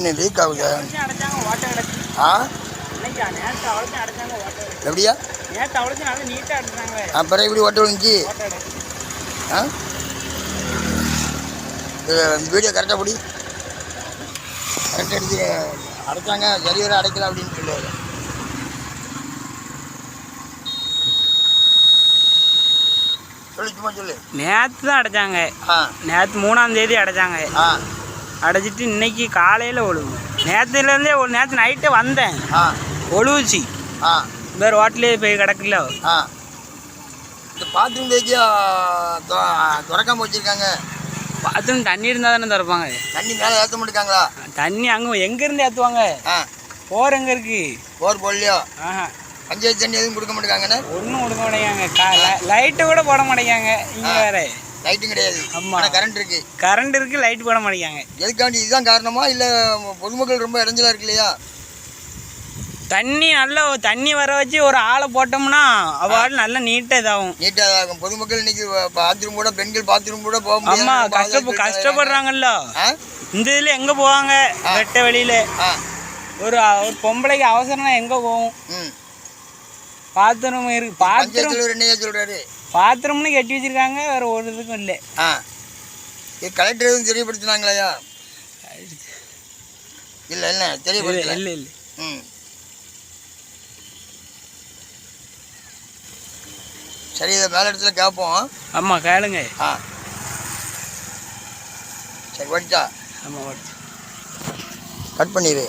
என்ன லீக் ஆகுது? ஆ? எப்படியா? அப்புறம் இப்படி ஓட்ட விழுந்துச்சு? ஆ? வீடியோ கரெக்டாக பிடி. கரெக்டாக அடிச்சு அடைச்சாங்க சரி வர அடைக்கல அப்படின்னு சொல்லுவாங்க சொல்லு சும்மா சொல்லு. நேற்று தான் அடைச்சாங்க. நேற்று மூணாம் தேதி அடைச்சாங்க. ஆ. அடைச்சிட்டு இன்னைக்கு காலையில் ஒழுவு நேற்றுலேருந்தே ஒரு நேற்று நைட்டே வந்தேன். ஒழுவுச்சு ஆ. வேறு ஹோட்டலே போய் கிடக்குல. பாத்ரூம் தேக்கியா திறக்காம வச்சுருக்காங்க. பாத்ரூம் தண்ணி இருந்தால் தானே திறப்பாங்க. தண்ணி மேலே ஏற்ற மாட்டேங்காங்களா? தண்ணி அங்கே எங்கேருந்து ஏற்றுவாங்க போர் எங்கே இருக்கு? போர் போடலையோ? ஆஹா. பஞ்சாயத்து தண்ணி எதுவும் கொடுக்க மாட்டேங்காங்கண்ணே? ஒன்றும் கொடுக்க மாட்டேங்காங்க. லைட்டு கூட போட மாட்டேங்காங்க. இங்கே வேற. லைட்டும் கிடையாது. ஆமா. ஆனால் கரண்ட் இருக்கு. கரண்ட் இருக்கு லைட் போட மாட்டேங்காங்க எதுக்காண்டி இதுதான் காரணமா? இல்லை பொதுமக்கள் ரொம்ப இடைஞ்சலா இருக்கு இல்லையா? தண்ணி நல்லா தண்ணி வர வச்சு ஒரு ஆளை போட்டோம்னா அவள் நல்லா நீட்டாக இதாகும். நீட்டாக ஆகும் பொதுமக்கள் இன்னைக்கு பாத்ரூம் கூட பெண்கள் பாத்ரூம் கூட போக முடியாது. ஆமா ரொம்ப கஷ்டப்ப ஆளாக்கி கஷ்டப்படுறாங்கல்ல. இந்த இதில் எங்கே போவாங்க? வெட்ட வெளியில. ஒரு ஒரு பொம்பளைக்கு அவசரம்னா எங்கே போகும்? பாத்ரூம் இருக்கு. பாத்ரூம் சொல்றாரு? பாத்ரூம்னு கட்டி வச்சிருக்காங்க வேற ஒரு இதுக்கும் இல்லை. ஆ. இது கலெக்டர் எதுவும் தெரியப்படுத்தினாங்களையா இல்லை இல்லை தெரியப்படுத்தல. இல்லை இல்லை. ம். சரி இதை மேல இடத்துல கேட்போம் ஆமாம் கேளுங்க. ஆ. சரி வடிச்சா ஆமாம் கட் பண்ணிடு